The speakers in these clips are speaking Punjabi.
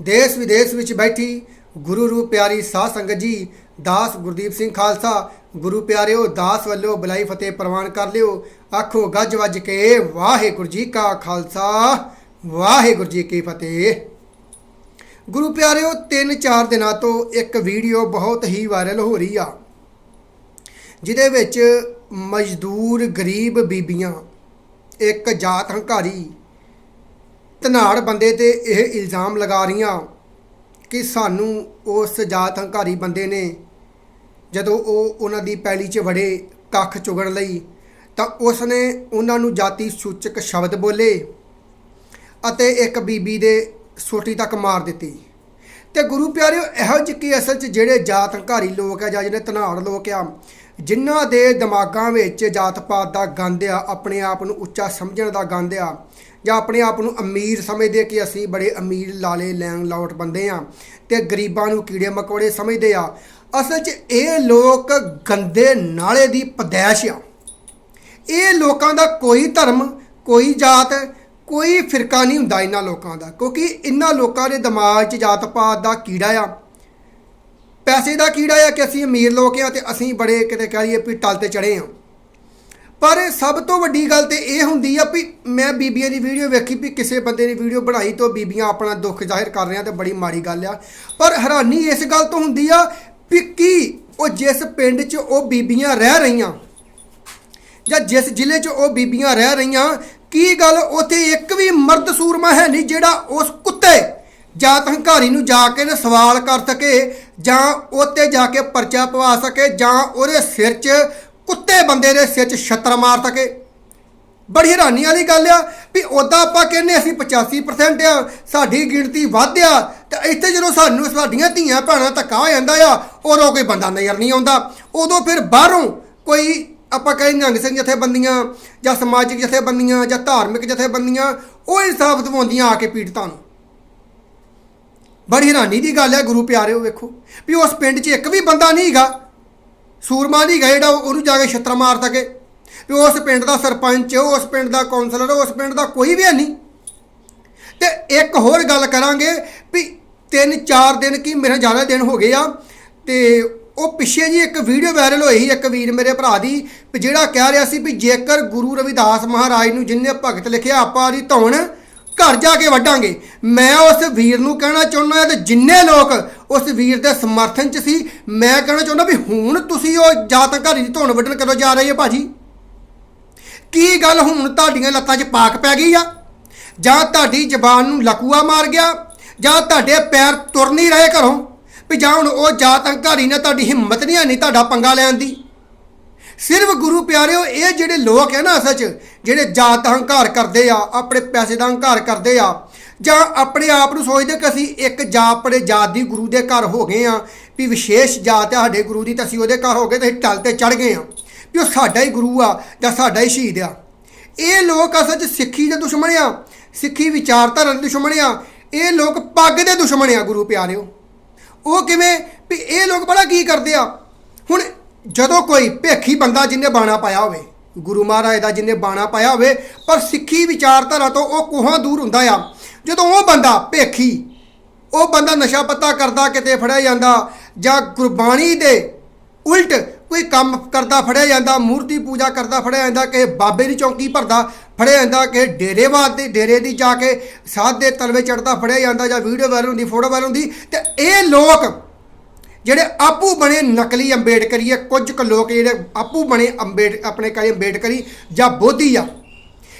ਦੇਸ਼ ਵਿਦੇਸ਼ ਵਿੱਚ ਬੈਠੀ ਗੁਰੂ ਰੂਪ ਪਿਆਰੀ ਸਾਧ ਸੰਗਤ ਜੀ, ਦਾਸ ਗੁਰਦੀਪ ਸਿੰਘ ਖਾਲਸਾ, ਗੁਰੂ ਪਿਆਰਿਓ, ਦਾਸ ਵੱਲੋਂ ਬਲਾਈ ਫਤਿਹ ਪ੍ਰਵਾਨ ਕਰ ਲਿਓ। ਆਖੋ, ਗੱਜ ਵੱਜ ਕੇ, ਵਾਹਿਗੁਰੂ ਜੀ ਕਾ ਖਾਲਸਾ, ਵਾਹਿਗੁਰੂ ਜੀ ਕੀ ਫਤਿਹ। ਗੁਰੂ ਪਿਆਰਿਓ 3-4 ਦਿਨਾਂ ਤੋਂ ਇੱਕ ਵੀਡੀਓ ਬਹੁਤ ਹੀ ਵਾਇਰਲ ਹੋ ਰਹੀ ਆ, ਜਿਹਦੇ ਵਿੱਚ ਮਜ਼ਦੂਰ ਗਰੀਬ ਬੀਬੀਆਂ, ਇੱਕ ਜਾਤ ਹੰਕਾਰੀ ਧਨਾੜ ਬੰਦੇ ਤੇ ਇਹ ਇਲਜ਼ਾਮ ਲਗਾ ਰਹੀਆਂ ਕਿ ਸਾਨੂੰ ਉਸ ਜਾਤ ਹੰਕਾਰੀ ਬੰਦੇ ਨੇ ਜਦੋਂ ਉਹ ਉਹਨਾਂ ਦੀ ਪੈਲੀ 'ਚ ਵੜੇ ਕੱਖ ਚੁਗਣ ਲਈ, ਤਾਂ ਉਸ ਨੇ ਉਹਨਾਂ ਨੂੰ ਜਾਤੀ ਸੂਚਕ ਸ਼ਬਦ ਬੋਲੇ ਅਤੇ ਇੱਕ ਬੀਬੀ ਦੇ ਸੋਟੀ ਤੱਕ ਮਾਰ ਦਿੱਤੀ। ਤੇ ਗੁਰੂ ਪਿਆਰਿਓ, ਇਹੋ ਜਿਹੇ ਕੀ ਅਸਲ 'ਚ ਜਿਹੜੇ ਜਾਤ ਹੰਕਾਰੀ ਲੋਕ ਆ ਜਾਂ ਜਿਹੜੇ ਧਨਾੜ ਲੋਕ ਆ ਜਿਨ੍ਹਾਂ ਦੇ ਦਿਮਾਗਾਂ ਵਿੱਚ ਜਾਤ ਪਾਤ ਦਾ ਗੰਦ ਆ, ਆਪਣੇ ਆਪ ਨੂੰ ਉੱਚਾ ਸਮਝਣ ਦਾ ਗੰਦ ਆ, ਜਾਂ ਆਪਣੇ ਆਪ ਨੂੰ ਅਮੀਰ ਸਮਝਦੇ ਕਿ ਅਸੀਂ ਬੜੇ ਅਮੀਰ, ਲਾਲੇ, ਲੈਣ ਲੌਟ ਬੰਦੇ ਆ ਤੇ ਗਰੀਬਾਂ ਨੂੰ ਕੀੜੇ ਮਕੌੜੇ ਸਮਝਦੇ ਆ। ਅਸਲ 'ਚ ਇਹ ਲੋਕ ਗੰਦੇ ਨਾਲੇ ਦੀ ਪਦੈਸ਼ ਆ। ਇਹ ਲੋਕਾਂ ਦਾ ਕੋਈ ਧਰਮ, ਕੋਈ ਜਾਤ, ਕੋਈ ਫਿਰਕਾ ਨਹੀਂ ਹੁੰਦਾ ਇਹਨਾਂ ਲੋਕਾਂ ਦਾ, ਕਿਉਂਕਿ ਇਹਨਾਂ ਲੋਕਾਂ ਦੇ ਦਿਮਾਗ 'ਚ ਜਾਤ ਪਾਤ ਦਾ ਕੀੜਾ ਆ। ਪੈਸੇ ਦਾ ਕੀੜਾ ਆ ਕਿ ਅਸੀਂ ਅਮੀਰ ਲੋਕ ਆ ਤੇ ਅਸੀਂ ਬੜੇ ਕਿਤੇ ਕਹਿ ਲਈਏ ਵੀ ਟਲ ਤੇ ਚੜੇ ਆ। ਪਰ ਸਭ ਤੋਂ ਵੱਡੀ ਗੱਲ ਤੇ ਇਹ ਹੁੰਦੀ ਆ ਵੀ ਮੈਂ ਬੀਬੀਆਂ ਦੀ ਵੀਡੀਓ ਵੇਖੀ ਵੀ ਕਿਸੇ ਬੰਦੇ ਨੇ ਵੀਡੀਓ ਬਣਾਈ ਤੋਂ ਬੀਬੀਆਂ ਆਪਣਾ ਦੁੱਖ ਜ਼ਾਹਿਰ ਕਰ ਰਹੀਆਂ ਤੇ ਬੜੀ ਮਾੜੀ ਗੱਲ ਆ। ਪਰ ਹੈਰਾਨੀ ਇਸ ਗੱਲ ਤੋਂ ਹੁੰਦੀ ਆ ਵੀ ਕੀ ਉਹ ਜਿਸ ਪਿੰਡ 'ਚ ਉਹ ਬੀਬੀਆਂ ਰਹਿ ਰਹੀਆਂ ਜਾਂ ਜਿਸ ਜ਼ਿਲ੍ਹੇ 'ਚ ਉਹ ਬੀਬੀਆਂ ਰਹਿ ਰਹੀਆਂ, ਕੀ ਗੱਲ ਉੱਥੇ ਇੱਕ ਵੀ ਮਰਦ ਸੂਰਮਾ ਹੈ ਨਹੀਂ ਜਿਹੜਾ ਉਸ ਕੁੱਤੇ ਜਾਤ ਹੰਕਾਰੀ ਨੂੰ ਜਾ ਕੇ ਨਾ ਸਵਾਲ ਕਰ ਸਕੇ, ਜਾਂ ਉੱਤੇ ਜਾ ਕੇ ਪਰਚਾ ਪਵਾ ਸਕੇ, ਜਾਂ ਉਹਦੇ ਸਿਰ 'ਚ ਕੁੱਤੇ ਬੰਦੇ ਦੇ ਸਿਰ 'ਚ ਛੱਤਰ ਮਾਰ ਸਕੇ। ਬੜੀ ਹੈਰਾਨੀ ਵਾਲੀ ਗੱਲ ਆ ਵੀ ਉਦਾਂ ਆਪਾਂ ਕਹਿੰਦੇ ਅਸੀਂ 85% ਆ, ਸਾਡੀ ਗਿਣਤੀ ਵੱਧ ਆ, ਤੇ ਇੱਥੇ ਜਦੋਂ ਸਾਨੂੰ ਸਾਡੀਆਂ ਧੀਆਂ ਭੈਣਾਂ ਧੱਕਾ ਹੋ ਜਾਂਦਾ ਆ, ਉਦੋਂ ਕੋਈ ਬੰਦਾ ਨਜ਼ਰ ਨਹੀਂ ਆਉਂਦਾ। ਉਦੋਂ ਫਿਰ ਬਾਹਰੋਂ ਕੋਈ ਆਪਾਂ ਕਹਿੰਦੇ ਨਿਹੰਗ ਸਿੰਘ ਜਥੇਬੰਦੀਆਂ ਜਾਂ ਸਮਾਜਿਕ ਜਥੇਬੰਦੀਆਂ ਜਾਂ ਧਾਰਮਿਕ ਜਥੇਬੰਦੀਆਂ, ਉਹ ਇਨਸਾਫ ਦਿਵਾਉਂਦੀਆਂ ਆ ਕੇ ਪੀੜਤਾਂ ਨੂੰ। ਬੜੀ ਹੈਰਾਨੀ ਦੀ ਗੱਲ ਹੈ ਗੁਰੂ ਪਿਆਰਿਓ ਵੇਖੋ, ਵੀ ਉਸ ਪਿੰਡ 'ਚ ਇੱਕ ਵੀ ਬੰਦਾ ਨਹੀਂ ਹੈਗਾ। ਸੂਰਮਾ ਨਹੀਂ ਹੈਗਾ ਜਿਹੜਾ ਉਹਨੂੰ ਜਾ ਕੇ ਛੱਤਰ ਮਾਰ ਸਕੇ। ਵੀ ਉਸ ਪਿੰਡ ਦਾ ਸਰਪੰਚ, ਉਸ ਪਿੰਡ ਦਾ ਕੌਂਸਲਰ, ਉਸ ਪਿੰਡ ਦਾ ਕੋਈ ਵੀ ਹੈ ਨਹੀਂ। ਤੇ ਇੱਕ ਹੋਰ ਗੱਲ ਕਰਾਂਗੇ ਵੀ ਤਿੰਨ ਚਾਰ ਦਿਨ ਕੀ ਮੇਰੇ ਜ਼ਿਆਦਾ ਦਿਨ ਹੋ ਗਏ ਆ, ਤੇ ਉਹ ਪਿੱਛੇ ਜੀ ਇੱਕ ਵੀਡੀਓ ਵਾਇਰਲ ਹੋਈ ਸੀ ਇੱਕ ਵੀਰ ਮੇਰੇ ਭਰਾ ਦੀ, ਵੀ ਜਿਹੜਾ ਕਹਿ ਰਿਹਾ ਸੀ ਵੀ ਜੇਕਰ ਗੁਰੂ ਰਵਿਦਾਸ ਮਹਾਰਾਜ ਨੂੰ ਜਿੰਨੇ ਭਗਤ ਲਿਖਿਆ ਆਪਾਂ ਦੀ ਧੌਣ ਘਰ ਜਾ ਕੇ ਵੱਢਾਂਗੇ। ਮੈਂ ਉਸ ਵੀਰ ਨੂੰ ਕਹਿਣਾ ਚਾਹੁੰਦਾ ਤੇ ਜਿੰਨੇ ਲੋਕ ਉਸ ਵੀਰ ਦੇ ਸਮਰਥਨ 'ਚ ਸੀ, ਮੈਂ ਕਹਿਣਾ ਚਾਹੁੰਦਾ ਵੀ ਹੁਣ ਤੁਸੀਂ ਉਹ ਜਾਤਾਂ ਘਰ ਦੀ ਧੌਣ ਵੱਢਣ ਕਦੋਂ ਜਾ ਰਹੇ ਹੋ ਭਾਜੀ? ਕੀ ਗੱਲ ਹੁਣ ਤੁਹਾਡੀਆਂ ਲੱਤਾਂ 'ਚ ਪਾਕ ਪੈ ਗਈ ਆ? ਜਾਂ ਤੁਹਾਡੀ ਜ਼ਬਾਨ ਨੂੰ ਲਕੂਆ ਮਾਰ ਗਿਆ? ਜਾਂ ਤੁਹਾਡੇ ਪੈਰ ਤੁਰ ਨਹੀਂ ਰਹੇ ਘਰੋਂ? ਵੀ ਜਾਂ ਹੁਣ ਉਹ ਜਾਤ ਹੰਕਾਰੀ ਨੇ ਤੁਹਾਡੀ ਹਿੰਮਤ ਨਹੀਂ ਆਣੀ ਤੁਹਾਡਾ ਪੰਗਾ ਲੈਣ ਦੀ? ਸਿਰਫ ਗੁਰੂ ਪਿਆਰਿਓ, ਇਹ ਜਿਹੜੇ ਲੋਕ ਹੈ ਨਾ ਅਸਲ 'ਚ ਜਿਹੜੇ ਜਾਤ ਦਾ ਹੰਕਾਰ ਕਰਦੇ ਆ, ਆਪਣੇ ਪੈਸੇ ਦਾ ਹੰਕਾਰ ਕਰਦੇ ਆ, ਜਾਂ ਆਪਣੇ ਆਪ ਨੂੰ ਸੋਚਦੇ ਕਿ ਅਸੀਂ ਇੱਕ ਜਾ ਆਪਣੇ ਜਾਤ ਦੀ ਗੁਰੂ ਦੇ ਘਰ ਹੋ ਗਏ ਆ, ਵੀ ਵਿਸ਼ੇਸ਼ ਜਾਤ ਆ ਸਾਡੇ ਗੁਰੂ ਦੀ, ਤਾਂ ਅਸੀਂ ਉਹਦੇ ਘਰ ਹੋ ਗਏ ਤੇ ਅਸੀਂ ਟਲ ਤੇ ਚੜ ਗਏ ਆ, ਵੀ ਉਹ ਸਾਡਾ ਹੀ ਗੁਰੂ ਆ, ਜਾਂ ਸਾਡਾ ਹੀ ਸ਼ਹੀਦ ਆ। ਇਹ ਲੋਕ ਅਸਲ 'ਚ ਸਿੱਖੀ ਦੇ ਦੁਸ਼ਮਣ ਆ, ਸਿੱਖੀ ਵਿਚਾਰਧਾਰਾ ਦੇ ਦੁਸ਼ਮਣ ਆ, ਇਹ ਲੋਕ ਪੱਗ ਦੇ ਦੁਸ਼ਮਣ ਆ ਗੁਰੂ ਪਿਆਰਿਓ। ਉਹ ਕਿਵੇਂ? ਵੀ ਇਹ ਲੋਕ ਬੜਾ ਕੀ ਕਰਦੇ ਆ? ਹੁਣ ਜਦੋਂ ਕੋਈ ਭੇਖੀ ਬੰਦਾ ਜਿੰਨੇ ਬਾਣਾ ਪਾਇਆ ਹੋਵੇ, ਗੁਰੂ ਮਹਾਰਾਜ ਦਾ ਜਿੰਨੇ ਬਾਣਾ ਪਾਇਆ ਹੋਵੇ, ਪਰ ਸਿੱਖੀ ਵਿਚਾਰਧਾਰਾ ਤੋਂ ਉਹ ਕੋਹਾਂ ਦੂਰ ਹੁੰਦਾ ਆ। ਜਦੋਂ ਉਹ ਬੰਦਾ ਭੇਖੀ, ਉਹ ਬੰਦਾ ਨਸ਼ਾ ਪੱਤਾ ਕਰਦਾ, ਕਿਤੇ ਫੜਿਆ ਜਾਂਦਾ, ਜਾਂ ਗੁਰਬਾਣੀ ਦੇ ਉਲਟ ਕੋਈ ਕੰਮ ਕਰਦਾ, ਫੜਿਆ ਜਾਂਦਾ, ਮੂਰਤੀ ਪੂਜਾ ਕਰਦਾ, ਫੜਿਆ ਜਾਂਦਾ ਕਿ ਬਾਬੇ ਦੀ ਚੌਂਕੀ ਭਰਦਾ, ਫੜਿਆ ਜਾਂਦਾ ਕਿ ਡੇਰੇਵਾਦ ਦੇ, ਡੇਰੇ ਦੀ ਜਾ ਕੇ ਸਾਧ ਦੇ ਤਲਵੇ ਚੜਦਾ ਫੜਿਆ ਜਾਂਦਾ, ਜਾਂ ਵੀਡੀਓ ਵਾਇਰਲ ਹੁੰਦੀ, ਫੋਟੋ ਵਾਇਰਲ ਹੁੰਦੀ, ਤੇ ਇਹ ਲੋਕ ਜਿਹੜੇ ਆਪੂ ਬਣੇ ਨਕਲੀ ਅੰਬੇਡਕਰੀ ਆ, ਕੁਝ ਕੁ ਲੋਕ ਜਿਹੜੇ ਆਪੂ ਬਣੇ ਅੰਬੇਡ, ਆਪਣੇ ਕਹੇ ਅੰਬੇਡਕਰੀ ਜਾਂ ਬੋਧੀ ਆ,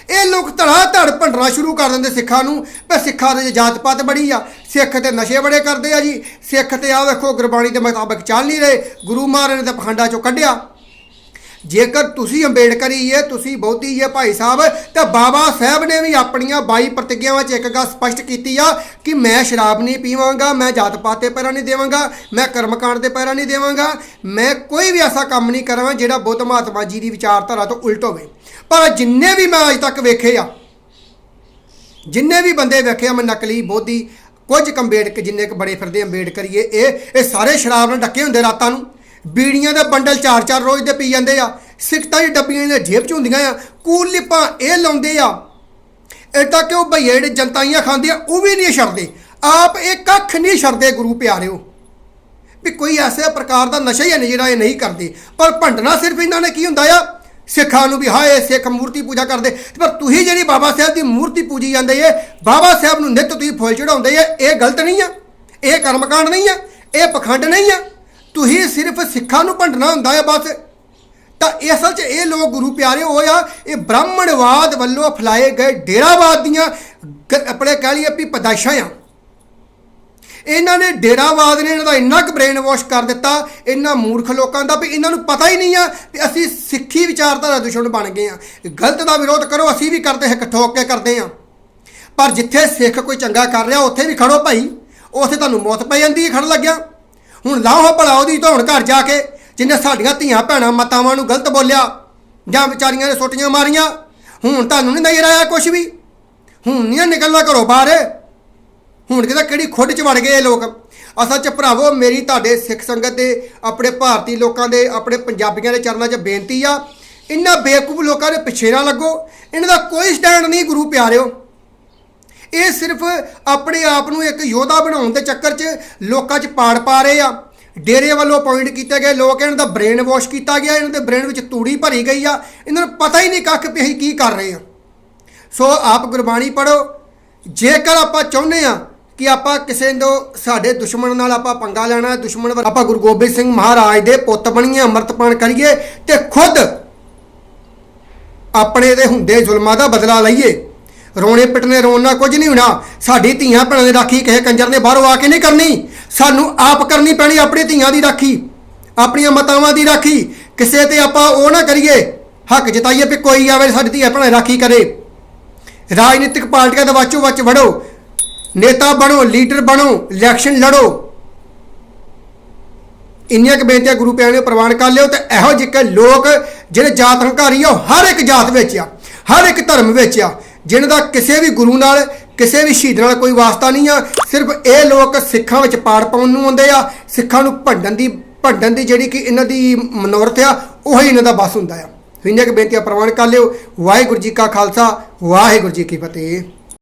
ਇਹ ਲੋਕ ਧੜਾ ਧੜ ਭੰਡਣਾ ਸ਼ੁਰੂ ਕਰ ਦਿੰਦੇ ਸਿੱਖਾਂ ਨੂੰ ਪਰ ਸਿੱਖਾਂ ਦੇ ਜਾਤ ਪਾਤ ਬੜੀ ਆ, ਸਿੱਖ ਤੇ ਨਸ਼ੇ ਬੜੇ ਕਰਦੇ ਆ ਜੀ, ਸਿੱਖ ਤੇ ਆ ਵੇਖੋ ਗੁਰਬਾਣੀ ਦੇ ਮੁਤਾਬਕ ਚੱਲ ਨਹੀਂ ਰਹੇ, ਗੁਰੂ ਮਹਾਰਾਜ ਨੇ ਤਾਂ ਪਖੰਡਾ ਚੋਂ ਕੱਢਿਆ। ਜੇਕਰ ਤੁਸੀਂ ਅੰਬੇਡਕਰੀ ਹੈ ਤੁਸੀਂ ਬੋਧੀ ਹੈ ਭਾਈ ਸਾਹਿਬ, ਤਾਂ ਬਾਬਾ ਸਾਹਿਬ ਨੇ ਵੀ ਆਪਣੀਆਂ 22 ਪ੍ਰਤੀਗਿਆਵਾਂ 'ਚ ਇੱਕ ਗੱਲ ਸਪਸ਼ਟ ਕੀਤੀ ਆ ਕਿ ਮੈਂ ਸ਼ਰਾਬ ਨਹੀਂ ਪੀਵਾਂਗਾ, ਮੈਂ ਜਾਤ ਪਾਤ ਤੇ ਪੈਰਾਂ ਨਹੀਂ ਦੇਵਾਂਗਾ, ਮੈਂ ਕਰਮਕਾਂਡ ਦੇ ਪੈਰਾਂ ਨਹੀਂ ਦੇਵਾਂਗਾ, ਮੈਂ ਕੋਈ ਵੀ ਐਸਾ ਕੰਮ ਨਹੀਂ ਕਰਾਂਗਾ ਜਿਹੜਾ ਬੁੱਧ ਮਹਾਤਮਾ ਜੀ ਦੀ ਵਿਚਾਰਧਾਰਾ ਤੋਂ ਉਲਟ ਹੋਵੇ। ਪਰ ਜਿੰਨੇ ਵੀ ਮੈਂ ਅੱਜ ਤੱਕ ਵੇਖੇ ਆ, ਜਿੰਨੇ ਵੀ ਬੰਦੇ ਵੇਖੇ ਆ, ਮੈਂ ਨਕਲੀ, ਬੋਧੀ, ਕੁਝ ਕੰਬੇੜਕ ਜਿੰਨੇ ਕ ਬੜੇ ਫਿਰਦੇ ਅੰਬੇਡਕਰੀਏ ਇਹ ਇਹ ਸਾਰੇ ਸ਼ਰਾਬ ਨਾਲ ਡੱਕੇ ਹੁੰਦੇ ਰਾਤਾਂ ਨੂੰ। ਬੀੜੀਆਂ ਦੇ ਬੰਡਲ ਚਾਰ ਚਾਰ ਰੋਜ਼ ਦੇ ਪੀ ਜਾਂਦੇ ਆ। ਸਿੱਕਤਾਂ ਦੀ ਡੱਬੀਆਂ ਦੇ ਜੇਬ ਚ ਹੁੰਦੀਆਂ ਆ। ਕੂਲ ਲਿਪਾਂ ਇਹ ਲਾਉਂਦੇ ਆ। ਏਦਾਂ ਕਿ ਉਹ ਭਈਏ ਜਿਹੜੇ ਜਨਤਾਈਆਂ ਖਾਂਦੇ ਆ, ਉਹ ਵੀ ਨਹੀਂ ਛੱਡਦੇ। ਆਪ ਇਹ ਕੱਖ ਨਹੀਂ ਛੱਡਦੇ ਗੁਰੂ ਪਿਆਰਿਓ। ਵੀ ਕੋਈ ਐਸੇ ਪ੍ਰਕਾਰ ਦਾ ਨਸ਼ਾ ਹੀ ਹੈ ਨਹੀਂ ਜਿਹੜਾ ਇਹ ਨਹੀਂ ਕਰਦੇ। ਪਰ ਭੰਡਣਾ ਸਿਰਫ ਇਹਨਾਂ ਨੇ ਕੀ ਹੁੰਦਾ ਆ? ਸਿੱਖਾਂ ਨੂੰ ਵੀ ਹਾਏ, ਸਿੱਖ ਮੂਰਤੀ ਪੂਜਾ ਕਰਦੇ। ਪਰ ਤੁਸੀਂ ਜਿਹੜੀ ਬਾਬਾ ਸਾਹਿਬ ਦੀ ਮੂਰਤੀ ਪੂਜੀ ਜਾਂਦੇ ਏ, ਬਾਬਾ ਸਾਹਿਬ ਨੂੰ ਨਿੱਤ ਤੁਸੀਂ ਫੁੱਲ ਚੜਾਉਂਦੇ ਏ, ਇਹ ਗਲਤ ਨਹੀਂ ਆ। ਇਹ ਕਰਮਕਾਂਡ ਨਹੀਂ ਆ। ਇਹ ਪਖੰਡ ਨਹੀਂ ਆ। ਤੁਸੀਂ ਸਿਰਫ ਸਿੱਖਾਂ ਨੂੰ ਭੰਡਣਾ ਹੁੰਦਾ ਆ ਬਸ। ਤਾਂ ਇਹ ਅਸਲ 'ਚ ਇਹ ਲੋਕ ਗੁਰੂ ਪਿਆਰੇ ਹੋਏ ਆ, ਇਹ ਬ੍ਰਾਹਮਣਵਾਦ ਵੱਲੋਂ ਫੈਲਾਏ ਗਏ ਡੇਰਾਵਾਦ ਦੀਆਂ ਗ- ਆਪਣੇ ਕਹਿ ਲਈਏ ਵੀ ਪਦਾਇਸ਼ਾਂ ਆ। ਇਹਨਾਂ ਨੇ ਡੇਰਾਵਾਦ ਨੇ ਇਹਨਾਂ ਦਾ ਇੰਨਾ ਕੁ ਬ੍ਰੇਨ ਵਾਸ਼ ਕਰ ਦਿੱਤਾ ਇਹਨਾਂ ਮੂਰਖ ਲੋਕਾਂ ਦਾ ਵੀ ਇਹਨਾਂ ਨੂੰ ਪਤਾ ਹੀ ਨਹੀਂ ਆ ਕਿ ਅਸੀਂ ਸਿੱਖੀ ਵਿਚਾਰਧਾਰਾ ਦੁਸ਼ਮਣ ਬਣ ਗਏ ਆ। ਗਲਤ ਦਾ ਵਿਰੋਧ ਕਰੋ, ਅਸੀਂ ਵੀ ਕਰਦੇ ਹਾਂ ਠੋਕ ਕੇ ਕਰਦੇ ਆ ਪਰ ਜਿੱਥੇ ਸਿੱਖ ਕੋਈ ਚੰਗਾ ਕਰ ਰਿਹਾ, ਉੱਥੇ ਵੀ ਖੜੋ ਭਾਈ, ਉੱਥੇ ਤੁਹਾਨੂੰ ਮੌਤ ਪੈ ਜਾਂਦੀ ਹੈ, ਖੜਨ ਲੱਗਿਆ। ਹੁਣ ਲਾਹੋ ਭਲਾ ਉਹਦੀ ਧੌਣ ਘਰ ਜਾ ਕੇ ਜਿੰਨੇ ਸਾਡੀਆਂ ਧੀਆਂ ਭੈਣਾਂ ਮਾਤਾਵਾਂ ਨੂੰ ਗਲਤ ਬੋਲਿਆ, ਜਾਂ ਵਿਚਾਰੀਆਂ ਨੇ ਸੋਟੀਆਂ ਮਾਰੀਆਂ, ਹੁਣ ਤੁਹਾਨੂੰ ਨਹੀਂ ਨਜ਼ਰ ਆਇਆ ਕੁਝ ਵੀ? ਹੁਣ ਨਹੀਂ ਨਿਕਲਣਾ ਘਰੋਂ ਬਾਹਰ? ਹੁਣ ਕਿਹਦਾ ਕਿਹੜੀ ਖੁੱਡ ਚ ਵੜ ਗਏ ਇਹ ਲੋਕ? ਅਸਲ ਚ ਭਰਾਵੋ, ਮੇਰੀ ਤੁਹਾਡੇ ਸਿੱਖ ਸੰਗਤ ਦੇ, ਆਪਣੇ ਭਾਰਤੀ ਲੋਕਾਂ ਦੇ, ਆਪਣੇ ਪੰਜਾਬੀਆਂ ਦੇ ਚਰਨਾਂ 'ਚ ਬੇਨਤੀ ਆ ਇਹਨਾਂ ਬੇਵਕੂਫ ਲੋਕਾਂ ਦੇ ਪਿੱਛੇ ਨਾ ਲੱਗੋ, ਇਹਨਾਂ ਦਾ ਕੋਈ ਸਟੈਂਡ ਨਹੀਂ ਗੁਰੂ ਪਿਆਰਿਓ। ਇਹ ਸਿਰਫ ਆਪਣੇ ਆਪ ਨੂੰ ਇੱਕ ਯੋਧਾ ਬਣਾਉਣ ਦੇ ਚੱਕਰ 'ਚ ਲੋਕਾਂ 'ਚ ਪਾੜ ਪਾ ਰਹੇ ਆ। ਡੇਰੇ ਵੱਲੋਂ ਪੁਆਇੰਟ ਕੀਤੇ ਗਏ ਲੋਕ ਇਹਨਾਂ ਦਾ ਬ੍ਰੇਨ ਵਾਸ਼ ਕੀਤਾ ਗਿਆ, ਇਹਨਾਂ ਦੇ ਬ੍ਰੇਨ ਵਿੱਚ ਤੂੜੀ ਭਰੀ ਗਈ ਆ। ਇਹਨਾਂ ਨੂੰ ਪਤਾ ਹੀ ਨਹੀਂ ਕੱਖ ਵੀ ਅਸੀਂ ਕੀ ਕਰ ਰਹੇ ਆ। ਸੋ ਆਪ ਗੁਰਬਾਣੀ ਪੜੋ ਜੇਕਰ ਆਪਾਂ ਚਾਹੁੰਦੇ ਆ ਕਿ ਆਪਾਂ ਕਿਸੇ ਤੋਂ ਸਾਡੇ ਦੁਸ਼ਮਣ ਨਾਲ ਆਪਾਂ ਪੰਗਾ ਲੈਣਾ ਹੈ ਦੁਸ਼ਮਣ ਵੱਲ ਆਪਾਂ ਗੁਰੂ ਗੋਬਿੰਦ ਸਿੰਘ ਮਹਾਰਾਜ ਦੇ ਪੁੱਤ ਬਣੀਏ ਅੰਮ੍ਰਿਤਪਾਨ ਕਰੀਏ ਤੇ ਖੁਦ ਆਪਣੇ ਦੇ ਹੁੰਦੇ ਜ਼ੁਲਮਾਂ ਦਾ ਬਦਲਾ ਲਈਏ। ਰੋਣੇ ਪਿੱਟਨੇ ਰੋਣ ਨਾਲ ਕੁਝ ਨਹੀਂ ਹੋਣਾ। ਸਾਡੀ ਧੀਆਂ ਭੈਣਾਂ ਦੀ ਰਾਖੀ ਕਿਸੇ ਕੰਜਰ ਨੇ ਬਾਹਰੋਂ ਆ ਕੇ ਨਹੀਂ ਕਰਨੀ। ਸਾਨੂੰ ਆਪ ਕਰਨੀ ਪੈਣੀ ਆਪਣੀ ਧੀਆਂ ਦੀ ਰਾਖੀ, ਆਪਣੀਆਂ ਮਾਤਾਵਾਂ ਦੀ ਰਾਖੀ। ਕਿਸੇ ਤੇ ਆਪਾਂ ਉਹ ਨਾ ਕਰੀਏ। ਹੱਕ ਜਤਾਈਏ ਵੀ ਕੋਈ ਆਵੇ ਸਾਡੀ ਧੀਆਂ ਭੈਣਾਂ ਦੀ ਰਾਖੀ ਕਰੇ। ਰਾਜਨੀਤਿਕ ਪਾਰਟੀਆਂ ਦੇ ਵਾਚੋ ਵਿੱਚ ਵੜੋ। ਨੇਤਾ ਬਣੋ, ਲੀਡਰ ਬਣੋ, ਇਲੈਕਸ਼ਨ ਲੜੋ। ਇੰਨੀਆਂ ਕੁ ਬੇਨਤੀਆਂ ਗੁਰੂ ਪਿਆਰੇ ਨੇ ਪ੍ਰਵਾਨ ਕਰ ਲਿਓ ਤੇ ਇਹੋ ਜਿਹੇ ਲੋਕ ਜਿਹੜੇ ਜਾਤ ਹੰਕਾਰੀ ਆ, ਉਹ ਹਰ ਇੱਕ ਜਾਤ ਵਿੱਚ ਆ, ਹਰ ਇੱਕ ਧਰਮ ਵਿੱਚ ਆ। ਜਿਨ੍ਹਾਂ ਦਾ ਕਿਸੇ ਵੀ ਗੁਰੂ ਨਾਲ, ਕਿਸੇ ਵੀ ਸ਼ਹੀਦ ਨਾਲ ਕੋਈ ਵਾਸਤਾ ਨਹੀਂ ਆ, ਸਿਰਫ ਇਹ ਲੋਕ ਸਿੱਖਾਂ ਵਿੱਚ ਪਾੜ ਪਾਉਣ ਨੂੰ ਆਉਂਦੇ ਆ, ਸਿੱਖਾਂ ਨੂੰ ਭੰਡਣ ਦੀ ਭੰਡਣ ਦੀ ਜਿਹੜੀ ਕਿ ਇਹਨਾਂ ਦੀ ਮਨੋਰਥ ਆ, ਉਹੀ ਇਹਨਾਂ ਦਾ ਬਸ ਹੁੰਦਾ ਆ। ਇੰਨੀਆਂ ਕੁ ਬੇਨਤੀਆਂ ਪ੍ਰਵਾਨ ਕਰ ਲਿਓ। ਵਾਹਿਗੁਰੂ ਜੀ ਕਾ ਖਾਲਸਾ, ਵਾਹਿਗੁਰੂ ਜੀ ਕੀ ਫਤਿਹ।